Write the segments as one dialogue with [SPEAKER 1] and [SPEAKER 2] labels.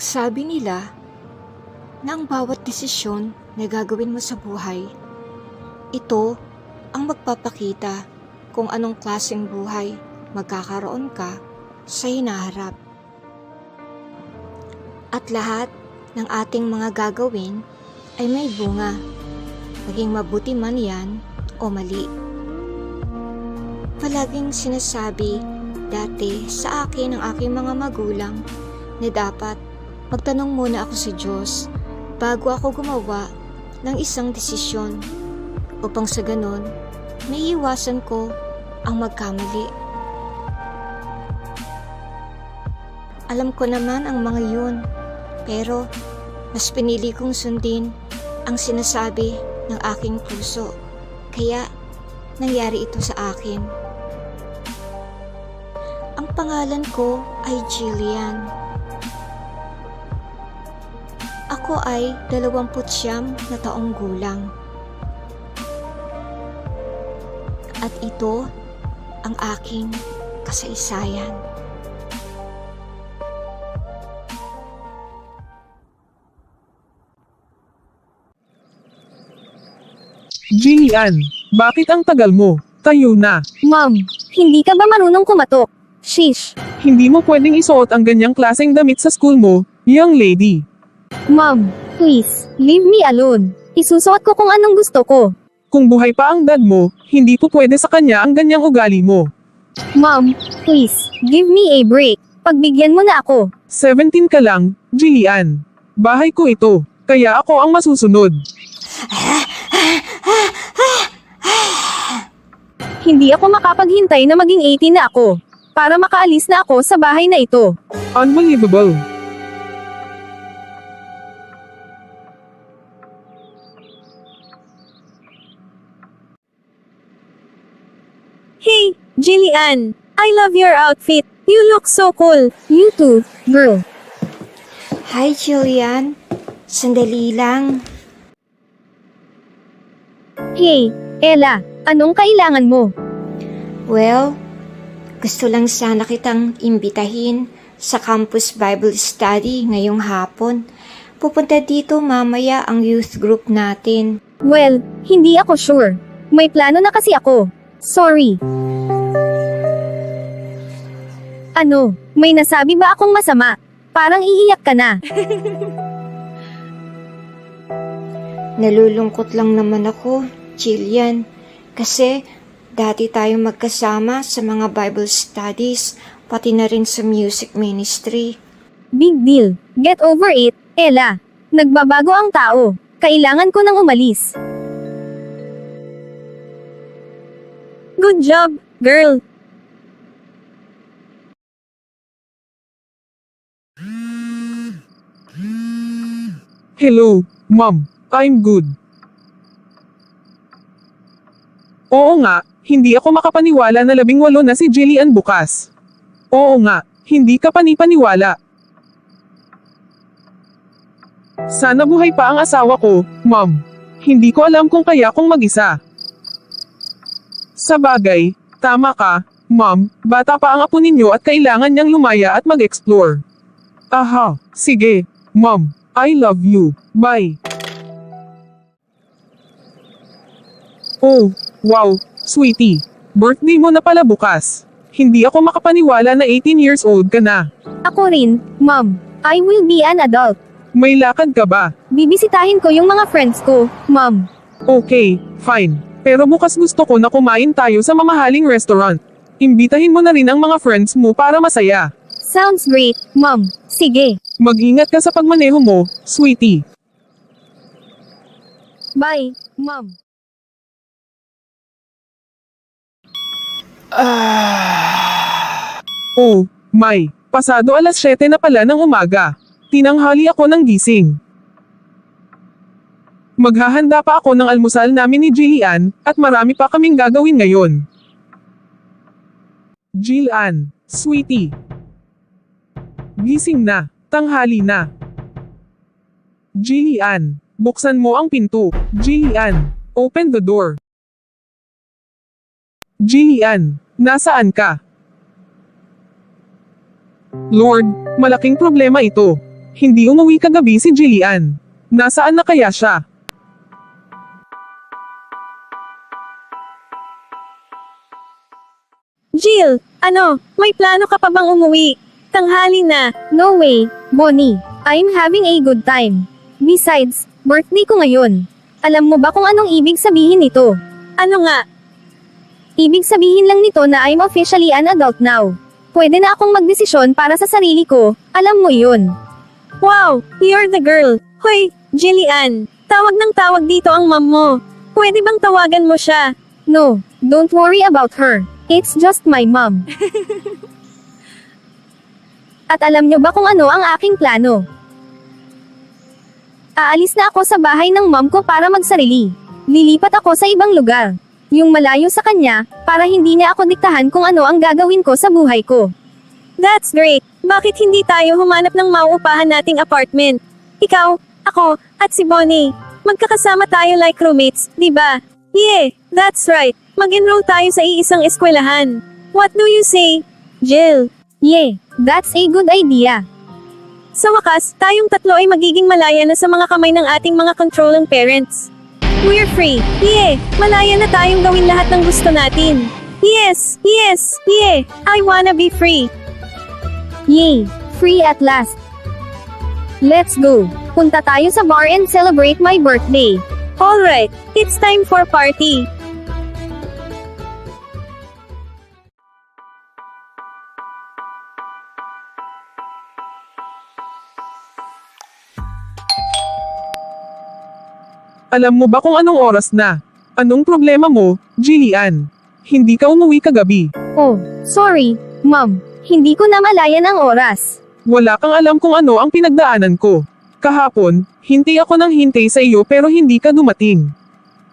[SPEAKER 1] Sabi nila na ang bawat desisyon na gagawin mo sa buhay, ito ang magpapakita kung anong klaseng buhay magkakaroon ka sa hinaharap. At lahat ng ating mga gagawin ay may bunga, maging mabuti man yan o mali. Palaging sinasabi dati sa akin ng aking mga magulang na dapat magtanong muna ako sa Diyos bago ako gumawa ng isang desisyon upang sa ganon naiiwasan ko ang magkamali. Alam ko naman ang mga yun, pero mas pinili kong sundin ang sinasabi ng aking puso. Kaya nangyari ito sa akin. Ang pangalan ko ay Jillian. Ako ay 29 na taong gulang. At ito ang aking kasaysayan.
[SPEAKER 2] Jillian, bakit ang tagal mo? Tayo na.
[SPEAKER 3] Mom, hindi ka ba marunong kumatok? Shish.
[SPEAKER 2] Hindi mo pwedeng isuot ang ganyang klaseng damit sa school mo, young lady.
[SPEAKER 3] Mom, please, leave me alone. Isusuot ko kung anong gusto ko.
[SPEAKER 2] Kung buhay pa ang dad mo, hindi po pwede sa kanya ang ganyang ugali mo.
[SPEAKER 3] Mom, please, give me a break. Pagbigyan mo na ako.
[SPEAKER 2] 17 ka lang, Jillian. Bahay ko ito, kaya ako ang masusunod.
[SPEAKER 3] Hindi ako makapaghintay na maging 18 na ako. Para makaalis na ako sa bahay na ito.
[SPEAKER 2] Unbelievable.
[SPEAKER 3] Jillian. I love your outfit. You look so cool. You too, girl.
[SPEAKER 1] Hi, Jillian. Sandali lang.
[SPEAKER 3] Hey, Ella. Anong kailangan mo?
[SPEAKER 1] Well, gusto lang sana kitang imbitahin sa Campus Bible Study ngayong hapon. Pupunta dito mamaya ang youth group natin.
[SPEAKER 3] Well, hindi ako sure. May plano na kasi ako. Sorry. Ano, may nasabi ba akong masama? Parang iiyak ka na.
[SPEAKER 1] Nalulungkot lang naman ako, Jillian, kasi dati tayong magkasama sa mga Bible studies, pati na rin sa music ministry.
[SPEAKER 3] Big deal. Get over it, Ella. Nagbabago ang tao. Kailangan ko nang umalis. Good job, girl.
[SPEAKER 2] Hello, mom. I'm good. Oo nga, hindi ako makapaniwala na labing walo na si Jillian bukas. Oo nga, hindi ka panipaniwala. Sana buhay pa ang asawa ko, mom. Hindi ko alam kung kaya kong mag-isa. Sa bagay, tama ka, mom, bata pa ang apo ninyo at kailangan niyang lumaya at mag-explore. Aha, sige, mom, I love you, bye. Oh, wow, sweetie. Birthday mo na pala bukas. Hindi ako makapaniwala na 18 years old ka na.
[SPEAKER 3] Ako rin, mom. I will be an adult.
[SPEAKER 2] May lakad ka ba?
[SPEAKER 3] Bibisitahin ko yung mga friends ko, mom.
[SPEAKER 2] Okay, fine. Pero bukas gusto ko na kumain tayo sa mamahaling restaurant. Imbitahin mo na rin ang mga friends mo para masaya.
[SPEAKER 3] Sounds great, mom. Sige.
[SPEAKER 2] Mag-ingat ka sa pagmaneho mo, sweetie.
[SPEAKER 3] Bye, mom.
[SPEAKER 2] Oh, my. Pasado alas 7 na pala ng umaga. Tinanghali ako ng gising. Maghahanda pa ako ng almusal namin ni Jillian, at marami pa kaming gagawin ngayon. Jillian, sweetie. Gising na, tanghali na. Jillian, buksan mo ang pinto. Jillian, open the door. Jillian, nasaan ka? Lord, malaking problema ito. Hindi umuwi kagabi si Jillian. Nasaan na kaya siya?
[SPEAKER 4] Jill, ano, may plano ka pa bang umuwi? Tanghali na.
[SPEAKER 3] No way, Bonnie. I'm having a good time. Besides, birthday ko ngayon. Alam mo ba kung anong ibig sabihin nito?
[SPEAKER 4] Ano nga?
[SPEAKER 3] Ibig sabihin lang nito na I'm officially an adult now. Pwede na akong magdesisyon para sa sarili ko, alam mo yun.
[SPEAKER 4] Wow, you're the girl. Hoy, Jillian, tawag ng tawag dito ang mom mo. Pwede bang tawagan mo siya?
[SPEAKER 3] No, don't worry about her. It's just my mom. At alam nyo ba kung ano ang aking plano? Aalis na ako sa bahay ng mom ko para magsarili. Lilipat ako sa ibang lugar. Yung malayo sa kanya, para hindi niya ako diktahan kung ano ang gagawin ko sa buhay ko.
[SPEAKER 4] That's great. Bakit hindi tayo humanap ng mauupahan nating apartment? Ikaw, ako, at si Bonnie. Magkakasama tayo like roommates, di ba? Yeah, that's right. Mag-enroll tayo sa iisang eskwelahan. What do you say? Jill.
[SPEAKER 3] Yeah, that's a good idea.
[SPEAKER 4] Sa wakas, tayong tatlo ay magiging malaya na sa mga kamay ng ating mga controlling parents. We're free. Yeah, malaya na tayong gawin lahat ng gusto natin. Yes, yes, yeah, I wanna be free.
[SPEAKER 3] Yay! Free at last! Let's go! Punta tayo sa bar and celebrate my birthday.
[SPEAKER 4] Alright, it's time for party.
[SPEAKER 2] Alam mo ba kung anong oras na? Anong problema mo, Jillian? Hindi ka umuwi kagabi.
[SPEAKER 3] Oh, sorry, mom. Hindi ko na malayan ang oras.
[SPEAKER 2] Wala kang alam kung ano ang pinagdaanan ko. Kahapon, hintay ako ng hintay sa iyo pero hindi ka dumating.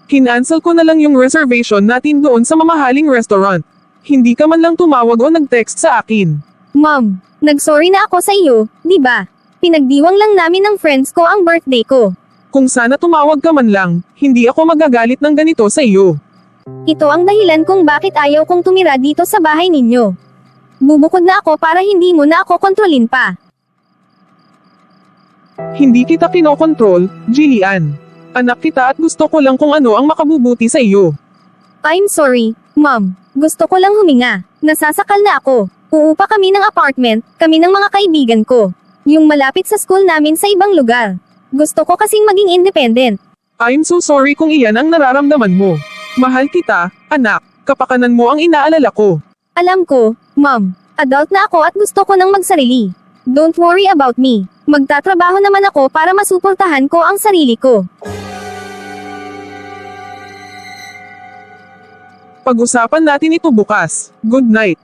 [SPEAKER 2] Kinansel ko na lang yung reservation natin doon sa mamahaling restaurant. Hindi ka man lang tumawag o nag-text sa akin.
[SPEAKER 3] Mom, nagsorry na ako sa iyo, di ba? Pinagdiwang lang namin ng friends ko ang birthday ko.
[SPEAKER 2] Kung sana tumawag ka man lang, hindi ako magagalit ng ganito sa iyo.
[SPEAKER 3] Ito ang dahilan kung bakit ayaw kong tumira dito sa bahay ninyo. Bubukod na ako para hindi mo na ako kontrolin pa.
[SPEAKER 2] Hindi kita kinokontrol, Jillian. Anak kita at gusto ko lang kung ano ang makabubuti sa iyo.
[SPEAKER 3] I'm sorry, mom. Gusto ko lang huminga. Nasasakal na ako. Uupa kami ng apartment, kami ng mga kaibigan ko. Yung malapit sa school namin sa ibang lugar. Gusto ko kasing maging independent.
[SPEAKER 2] I'm so sorry kung iyan ang nararamdaman mo. Mahal kita, anak, kapakanan mo ang inaalala ko.
[SPEAKER 3] Alam ko, mom. Adult na ako at gusto ko nang magsarili. Don't worry about me. Magtatrabaho naman ako para masuportahan ko ang sarili ko.
[SPEAKER 2] Pag-usapan natin ito bukas. Good night.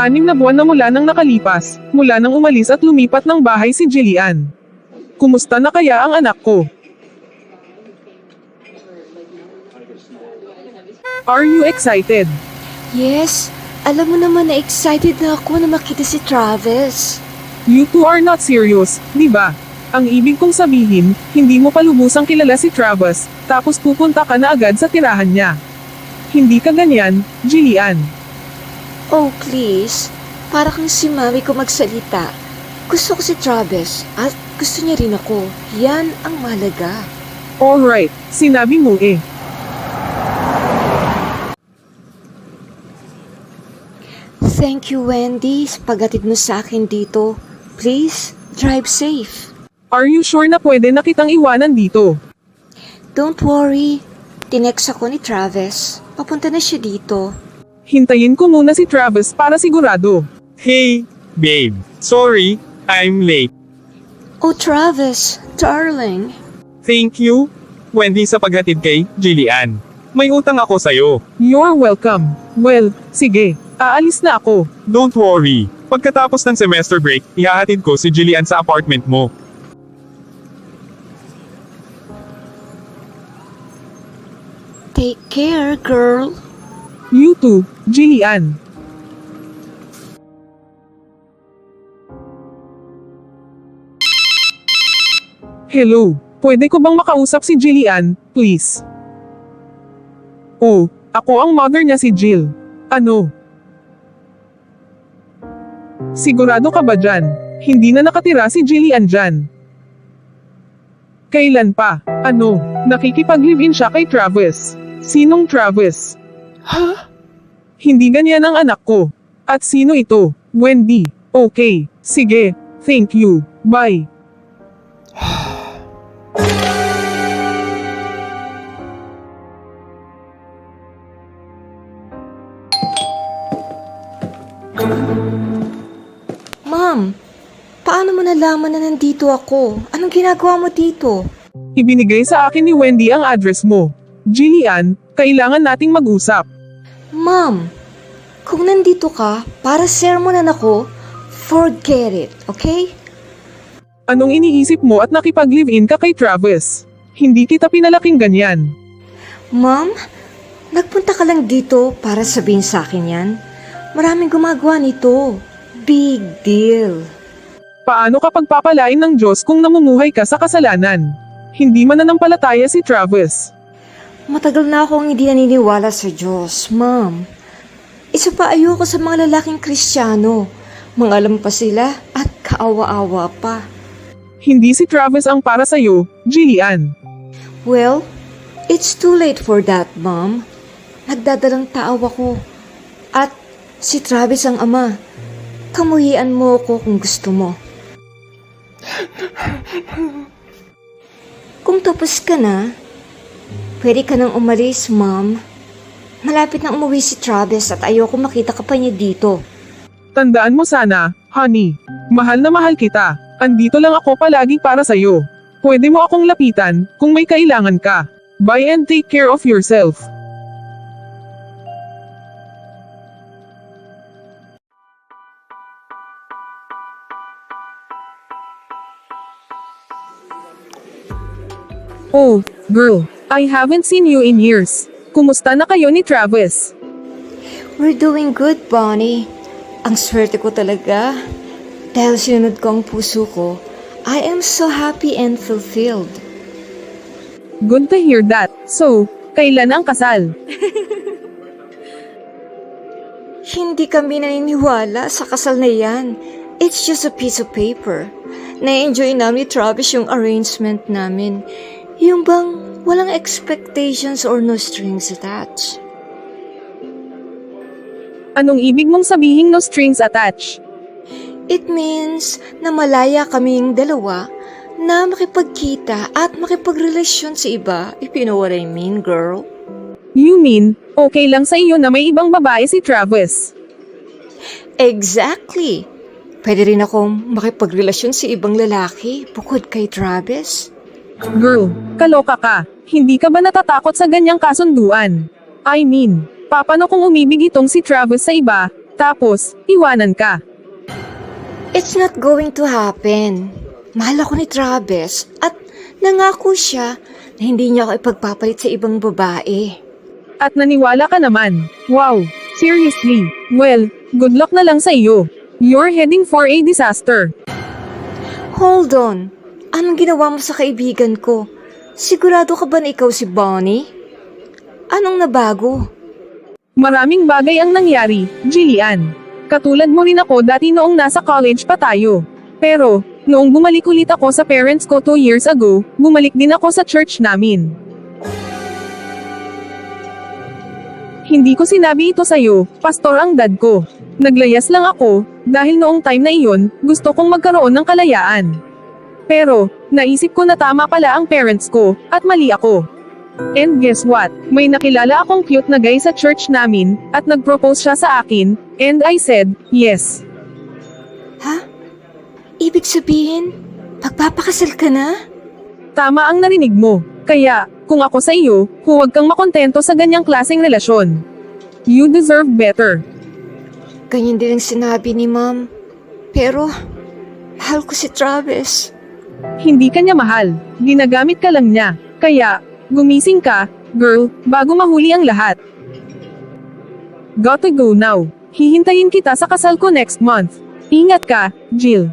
[SPEAKER 2] Anim na buwan na mula nang nakalipas, mula nang umalis at lumipat ng bahay si Jillian. Kumusta na kaya ang anak ko? Are you excited?
[SPEAKER 1] Yes, alam mo naman na excited na ako na makita si Travis.
[SPEAKER 2] You two are not serious, di ba? Ang ibig kong sabihin, hindi mo pa lubusang kilala si Travis, tapos pupunta ka na agad sa tirahan niya. Hindi ka ganyan, Jillian.
[SPEAKER 1] Oh, please. Para kang si mami ko magsalita. Gusto ko si Travis at gusto niya rin ako. Yan ang malaga.
[SPEAKER 2] Alright, sinabi mo eh.
[SPEAKER 1] Thank you, Wendy, sa pagatid mo sa akin dito. Please, drive safe.
[SPEAKER 2] Are you sure na pwede na kitang iwanan dito?
[SPEAKER 1] Don't worry. Tinex ako ni Travis. Papunta na siya dito.
[SPEAKER 2] Hintayin ko muna si Travis para sigurado.
[SPEAKER 5] Hey, babe. Sorry, I'm late.
[SPEAKER 1] Oh, Travis, darling.
[SPEAKER 5] Thank you, Wendy sa paghatid kay Jillian. May utang ako sa'yo.
[SPEAKER 2] You're welcome. Well, sige, aalis na ako.
[SPEAKER 5] Don't worry. Pagkatapos ng semester break, ihahatid ko si Jillian sa apartment mo.
[SPEAKER 1] Take care, girl.
[SPEAKER 2] You too, Jillian. Hello, pwede ko bang makausap si Jillian, please? Oh, Ako ang mother niya si Jill. Ano? Sigurado ka ba dyan? Hindi na nakatira si Jillian dyan. Kailan pa? Ano? Nakikipag-live-in siya kay Travis. Sinong Travis? Ha? Hindi ganyan ang anak ko. At sino ito? Wendy. Okay. Sige. Thank you. Bye.
[SPEAKER 1] Ma'am, paano mo nalaman na nandito ako? Anong ginagawa mo dito?
[SPEAKER 2] Ibinigay sa akin ni Wendy ang address mo. Jillian, kailangan nating mag-usap.
[SPEAKER 1] Ma'am, kung nandito ka para sermonan ako, forget it, okay?
[SPEAKER 2] Anong iniisip mo at nakipag-live-in ka kay Travis? Hindi kita pinalaking ganyan.
[SPEAKER 1] Ma'am, nagpunta ka lang dito para sabihin sa akin yan. Maraming gumagawa nito. Big deal.
[SPEAKER 2] Paano kapag papalain ng Diyos kung namumuhay ka sa kasalanan? Hindi mananampalataya si Travis.
[SPEAKER 1] Matagal na akong hindi naniniwala sa Diyos, ma'am. Isa pa ayoko sa mga lalaking kristyano. Mangalam pa sila at kaawa-awa pa.
[SPEAKER 2] Hindi si Travis ang para sa'yo, Jillian.
[SPEAKER 1] Well, it's too late for that, ma'am. Nagdadalang tao ako. At si Travis ang ama. Kamuhian mo ako kung gusto mo. kung tapos ka na, pwede ka nang umalis, ma'am. Malapit na umuwi si Travis at ayoko makita ka pa niya dito.
[SPEAKER 2] Tandaan mo sana, honey. Mahal na mahal kita. Andito lang ako palagi para sa'yo. Pwede mo akong lapitan kung may kailangan ka. Bye and take care of yourself. Oh, girl. I haven't seen you in years. Kumusta na kayo ni Travis?
[SPEAKER 1] We're doing good, Bonnie. Ang swerte ko talaga. Dahil sinunod ko ang puso ko, I am so happy and fulfilled.
[SPEAKER 2] Good to hear that. So, kailan ang kasal?
[SPEAKER 1] Hindi kami naniniwala sa kasal na yan. It's just a piece of paper. Na-enjoy namin ni Travis yung arrangement namin. Yung bang walang expectations or no strings attached.
[SPEAKER 2] Anong ibig mong sabihin no strings attached?
[SPEAKER 1] It means na malaya kaming dalawa na makipagkita at makipagrelasyon sa iba, if you know what I mean, girl.
[SPEAKER 2] You mean, okay lang sa iyo na may ibang babae si Travis?
[SPEAKER 1] Exactly. Pwede rin akong makipagrelasyon sa ibang lalaki bukod kay Travis.
[SPEAKER 2] Girl, kaloka ka. Hindi ka ba natatakot sa ganyang kasunduan? I mean, papano kung umibig itong si Travis sa iba, tapos, iwanan ka?
[SPEAKER 1] It's not going to happen. Mahal ako ni Travis at nangako siya na hindi niya ako ipagpapalit sa ibang babae.
[SPEAKER 2] At naniwala ka naman. Wow, seriously. Well, good luck na lang sa iyo. You're heading for a disaster.
[SPEAKER 1] Hold on. Anong ginawa mo sa kaibigan ko? Sigurado ka ba na ikaw si Bonnie? Anong nabago?
[SPEAKER 2] Maraming bagay ang nangyari, Jillian. Katulad mo rin ako dati noong nasa college pa tayo. Pero, noong bumalik ulit ako sa parents ko 2 years ago, bumalik din ako sa church namin. Hindi ko sinabi ito sa'yo, pastor ang dad ko. Naglayas lang ako, dahil noong time na iyon, gusto kong magkaroon ng kalayaan. Pero, naisip ko na tama pala ang parents ko, at mali ako. And guess what? May nakilala akong cute na guy sa church namin, at nag-propose siya sa akin, and I said, yes.
[SPEAKER 1] Ha? Ibig sabihin, pagpapakasal ka na?
[SPEAKER 2] Tama ang narinig mo. Kaya, kung ako sa iyo, huwag kang makontento sa ganyang klaseng relasyon. You deserve better.
[SPEAKER 1] Ganyan din ang sinabi ni Mom. Pero, mahal ko si Travis.
[SPEAKER 2] Hindi ka niya mahal. Ginagamit ka lang niya. Kaya, gumising ka, girl, bago mahuli ang lahat. Gotta go now. Hihintayin kita sa kasal ko next month. Ingat ka, Jill.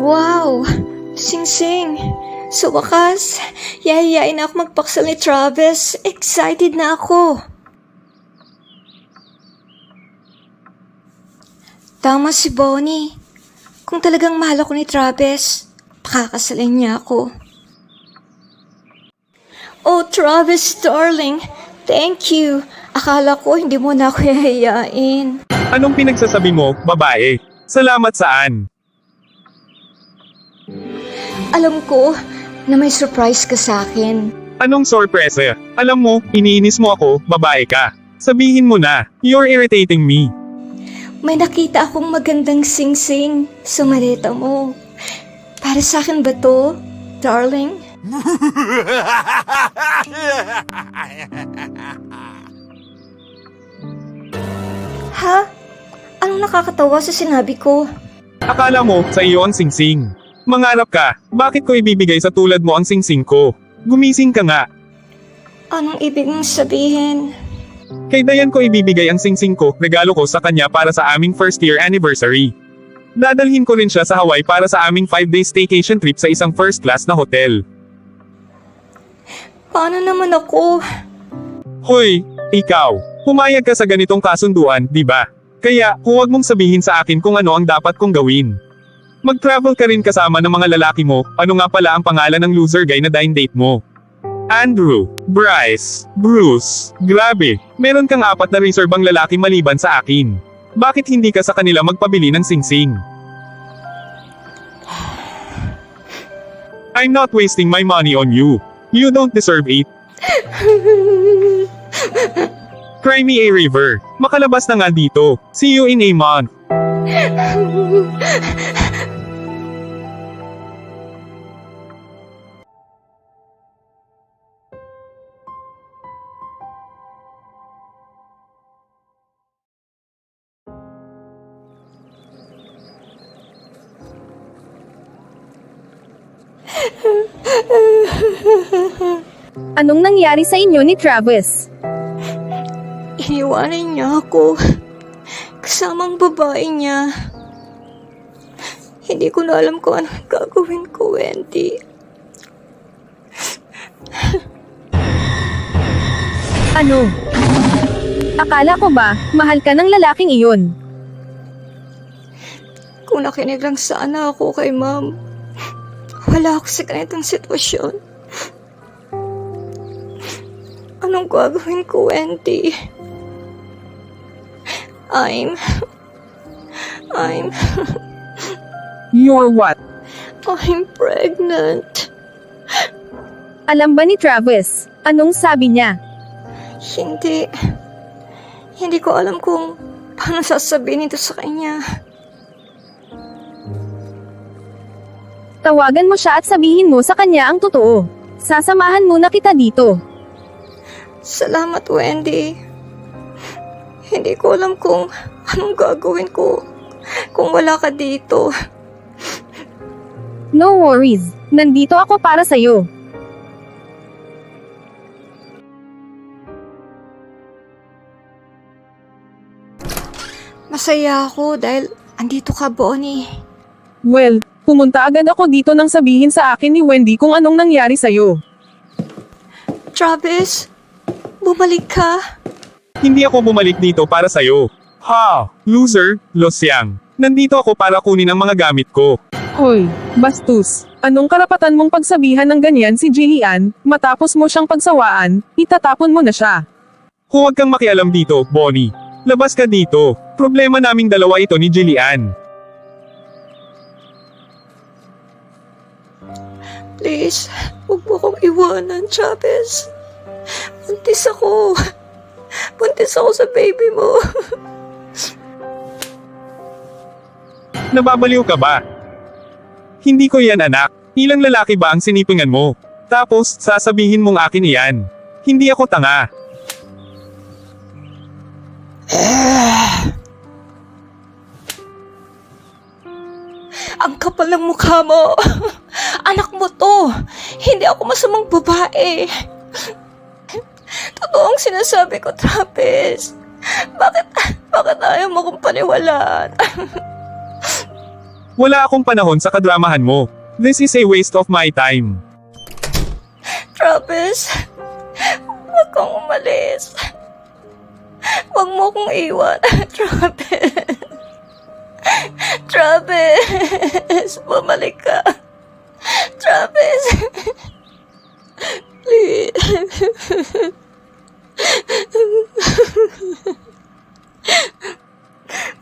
[SPEAKER 1] Wow! Sing-sing! Sa wakas, yayayain na ako magpaksal ni Travis. Excited na ako! Tama si Bonnie. Kung talagang mahal ako ni Travis, pakakasalin niya ako. Oh, Travis, darling. Thank you. Akala ko hindi mo na ako yayayain.
[SPEAKER 5] Anong pinagsasabi mo, babae? Salamat saan?
[SPEAKER 1] Alam ko na may surprise ka sa akin.
[SPEAKER 5] Anong sorpresa? Alam mo, iniinis mo ako, babae ka. Sabihin mo na, you're irritating me.
[SPEAKER 1] May nakita akong magandang sing-sing sa maleta mo. Para sa akin ba to, darling? ha? Anong nakakatawa sa sinabi ko?
[SPEAKER 5] Akala mo, sa iyo ang singsing. Mangarap ka, bakit ko ibibigay sa tulad mo ang singsing ko? Gumising ka nga.
[SPEAKER 1] Anong ibig mong sabihin?
[SPEAKER 5] Kay Dayan ko ibibigay ang singsing ko, regalo ko sa kanya para sa aming first year anniversary. Dadalhin ko rin siya sa Hawaii para sa aming 5-day staycation trip sa isang first class na hotel.
[SPEAKER 1] Paano naman ako?
[SPEAKER 5] Hoy, ikaw, pumayag ka sa ganitong kasunduan, di ba? Kaya, huwag mong sabihin sa akin kung ano ang dapat kong gawin. Mag-travel ka rin kasama ng mga lalaki mo, ano nga pala ang pangalan ng loser guy na dine date mo? Andrew, Bryce, Bruce, grabe, meron kang apat na reservang lalaki maliban sa akin. Bakit hindi ka sa kanila magpabili ng singsing? I'm not wasting my money on you. You don't deserve it. Cry me a river. Makalabas na nga dito. See you in a month.
[SPEAKER 4] Anong nangyari sa inyo ni Travis?
[SPEAKER 1] Iniwanan niya ako. Kasamang babae niya. Hindi ko na alam kung anong gagawin ko, Wendy.
[SPEAKER 4] Ano? Akala ko ba, mahal ka ng lalaking iyon?
[SPEAKER 1] Kung nakinig lang sana ako kay ma'am, wala ako sa ganitong sitwasyon. Anong gagawin ko, Wendy? I'm... I'm...
[SPEAKER 2] You're what?
[SPEAKER 1] I'm pregnant.
[SPEAKER 4] Alam ba ni Travis? Anong sabi niya?
[SPEAKER 1] Hindi. Hindi ko alam kung paano sasabihin ito sa kanya.
[SPEAKER 4] Tawagan mo siya at sabihin mo sa kanya ang totoo. Sasamahan muna kita dito.
[SPEAKER 1] Salamat, Wendy. Hindi ko alam kung anong gagawin ko kung wala ka dito.
[SPEAKER 4] No worries. Nandito ako para sa'yo.
[SPEAKER 1] Masaya ako dahil andito ka, Bonnie.
[SPEAKER 2] Well, pumunta agad ako dito nang sabihin sa akin ni Wendy kung anong nangyari sa'yo.
[SPEAKER 1] Travis, bumalik ka.
[SPEAKER 5] Hindi ako bumalik dito para sa'yo. Ha! Loser, losyang. Nandito ako para kunin ang mga gamit ko.
[SPEAKER 2] Hoy, bastos. Anong karapatan mong pagsabihan ng ganyan si Jillian, matapos mo siyang pagsawaan, itatapon mo na siya.
[SPEAKER 5] Huwag kang makialam dito, Bonnie. Labas ka dito. Problema naming dalawa ito ni Jillian.
[SPEAKER 1] Please, huwag mo akong iwanan, Travis. Buntis ako. Buntis ako sa baby mo.
[SPEAKER 5] Nababaliw ka ba? Hindi ko yan anak. Ilang lalaki ba ang sinipingan mo? Tapos, sasabihin mong akin iyan. Hindi ako tanga.
[SPEAKER 1] Ang kapal ng mukha mo. Anak mo to. Hindi ako masamang babae. Totoo ang sinasabi ko, Travis. Bakit, bakit ayaw mo kong paniwalaan?
[SPEAKER 5] Wala akong panahon sa kadramahan mo. This is a waste of my time.
[SPEAKER 1] Travis, huwag kang umalis. Huwag mo kong iwan, Travis. Travis, bumalik ka. Travis, please.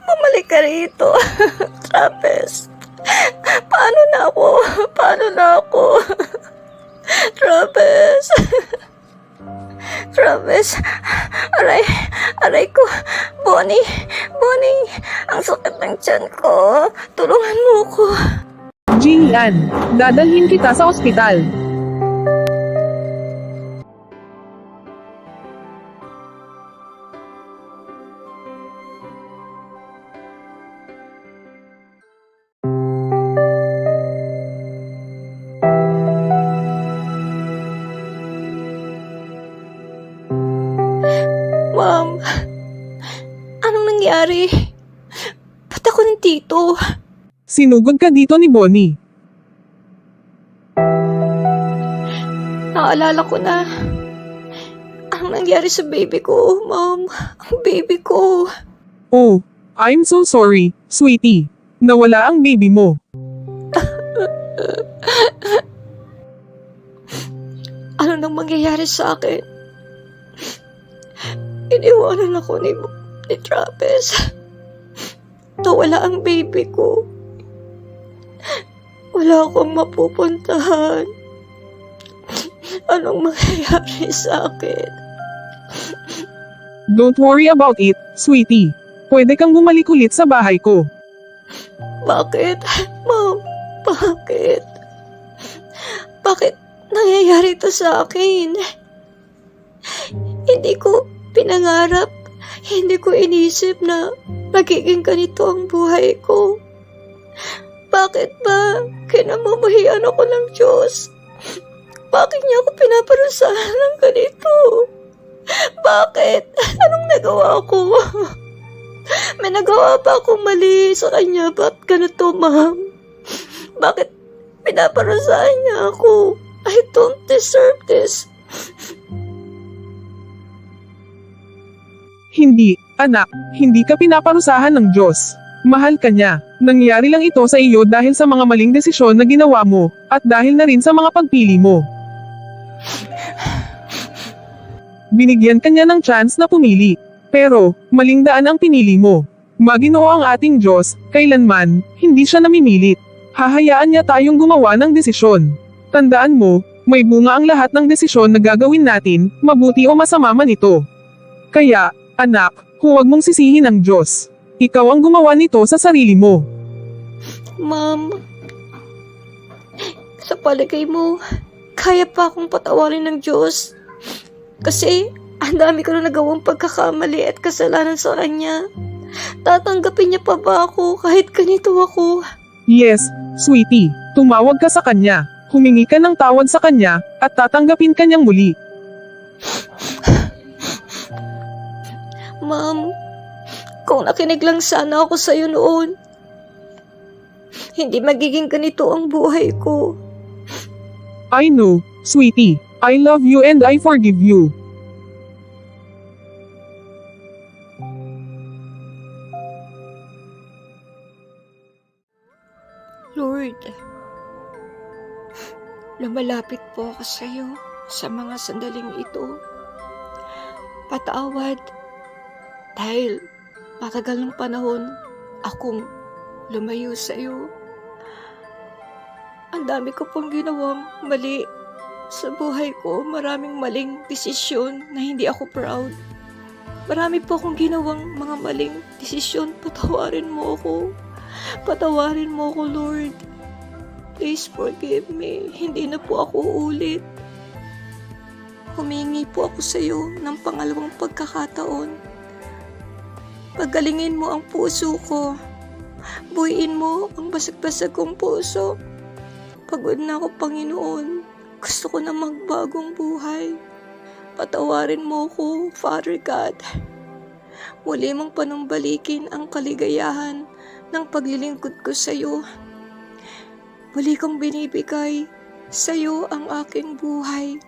[SPEAKER 1] Bumalik ka rito, Travis. Paano na ako? Paano na ako? Travis. Travis. Aray. Aray ko. Bonnie. Bonnie. Ang sakit ng tiyan ko. Tulungan mo ko.
[SPEAKER 2] Jillian, dadalhin kita sa ospital.
[SPEAKER 1] Ma'am. Anong nangyari? Ba't ako nandito?
[SPEAKER 2] Sinugod ka dito ni Bonnie.
[SPEAKER 1] Naalala ko na. Anong nangyari sa baby ko, ma'am? Ang baby ko.
[SPEAKER 2] Oh, I'm so sorry, sweetie. Nawala ang baby mo.
[SPEAKER 1] Ano nang mangyayari sa akin? Iniwanan ako ni, ni Travis. Nawala ang baby ko. Wala akong mapupuntahan. Anong mangyayari sa akin?
[SPEAKER 2] Don't worry about it, sweetie. Pwede kang bumalik ulit sa bahay ko.
[SPEAKER 1] Bakit? Ma'am, bakit? Bakit nangyayari to sa akin? Hindi ko pinangarap, hindi ko inisip na magiging ganito ang buhay ko. Bakit ba kinamamahian ako ng Diyos? Bakit niya ako pinaparusahan ng ganito? Bakit? Anong nagawa ko? May nagawa ba akong mali sa kanya? Ba't ganito, ma'am? Bakit pinaparusahan niya ako? I don't deserve this.
[SPEAKER 2] Hindi, anak, hindi ka pinaparusahan ng Diyos. Mahal ka niya. Nangyari lang ito sa iyo dahil sa mga maling desisyon na ginawa mo, at dahil na rin sa mga pagpili mo. Binigyan ka niya ng chance na pumili. Pero, maling daan ang pinili mo. Maginoo ang ating Diyos, kailanman, hindi siya namimilit. Hahayaan niya tayong gumawa ng desisyon. Tandaan mo, may bunga ang lahat ng desisyon na gagawin natin, mabuti o masama man ito. Kaya, anak, huwag mong sisihin ang Diyos. Ikaw ang gumawa nito sa sarili mo.
[SPEAKER 1] Ma'am, sa palagay mo, kaya pa akong patawarin ng Diyos? Kasi, ang dami ko na nagawang pagkakamali at kasalanan sa Kanya. Tatanggapin niya pa ba ako kahit ganito ako?
[SPEAKER 2] Yes, sweetie, tumawag ka sa kanya, humingi ka ng tawad sa kanya, at tatanggapin ka niyang muli.
[SPEAKER 1] Ma'am, kung nakinig lang sana ako sa'yo noon, hindi magiging ganito ang buhay ko.
[SPEAKER 2] I know, sweetie, I love you and I forgive you.
[SPEAKER 1] Lord, lumalapit po ako sa iyo sa mga sandaling ito. Patawad dahil matagal ng panahon akong lumayo sa iyo. Ang dami ko pong ginawang mali sa buhay ko. Maraming maling desisyon na hindi ako proud. Marami po akong ginawang mga maling desisyon. Patawarin mo ako. Patawarin mo ako, Lord. Please forgive me. Hindi na po ako ulit. Humingi po ako sa iyo ng pangalawang pagkakataon. Pagalingin mo ang puso ko. Buuin mo ang basag-basag kong puso. Pagod na ako, Panginoon. Gusto ko na magbagong buhay. Patawarin mo ko, Father God. Muli mong panumbalikin ang kaligayahan ng paglilingkod ko sa iyo Muli kong binibigay sa'yo ang aking buhay.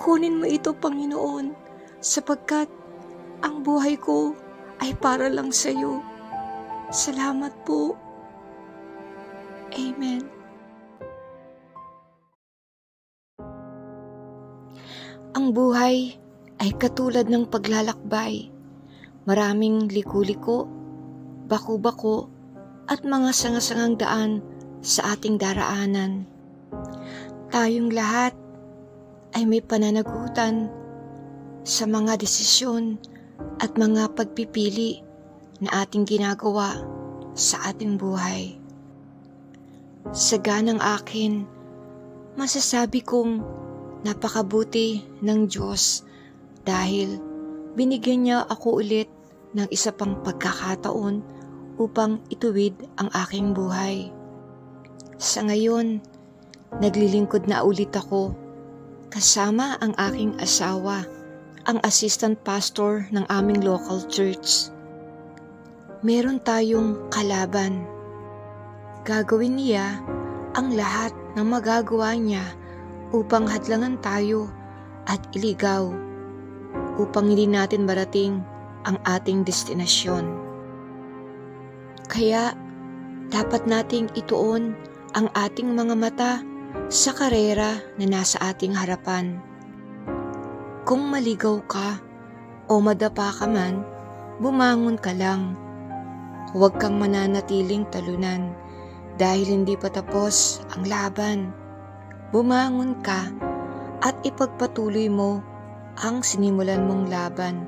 [SPEAKER 1] Kunin mo ito, Panginoon, sapagkat ang buhay ko ay para lang sa'yo. Salamat po. Amen. Ang buhay ay katulad ng paglalakbay. Maraming liku-liko, baku-bako, at mga sangasangang daan sa ating daraanan. Tayong lahat ay may pananagutan sa mga desisyon at mga pagpipili na ating ginagawa sa ating buhay. Sa ganang akin, masasabi kong napakabuti ng Diyos dahil binigyan niya ako ulit ng isa pang pagkakataon upang ituwid ang aking buhay. Sa ngayon, naglilingkod na ulit ako kasama ang aking asawa, ang assistant pastor ng aming local church. Meron tayong kalaban. Gagawin niya ang lahat ng magagawa niya upang hadlangan tayo at iligaw upang hindi natin marating ang ating destinasyon. Kaya dapat nating ituon ang ating mga mata sa karera na nasa ating harapan. Kung maligaw ka o madapa ka man, bumangon ka lang. Huwag kang mananatiling talunan dahil hindi pa tapos ang laban. Bumangon ka at ipagpatuloy mo ang sinimulan mong laban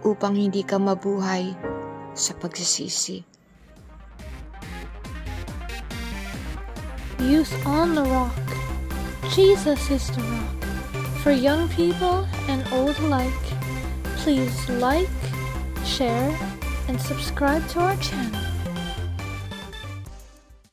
[SPEAKER 1] upang hindi ka mabuhay sa pagsisisi.
[SPEAKER 6] Youth on the Rock. Jesus is the rock. For young people and old alike, please like, share, and subscribe to our channel.